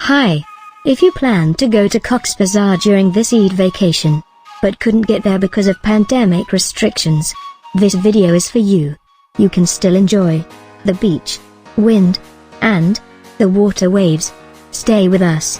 Hi. If you plan to go to Cox Bazar during this Eid vacation, but couldn't get there because of pandemic restrictions, this video is for you. You can still enjoy the beach, wind, and the water waves. Stay with us.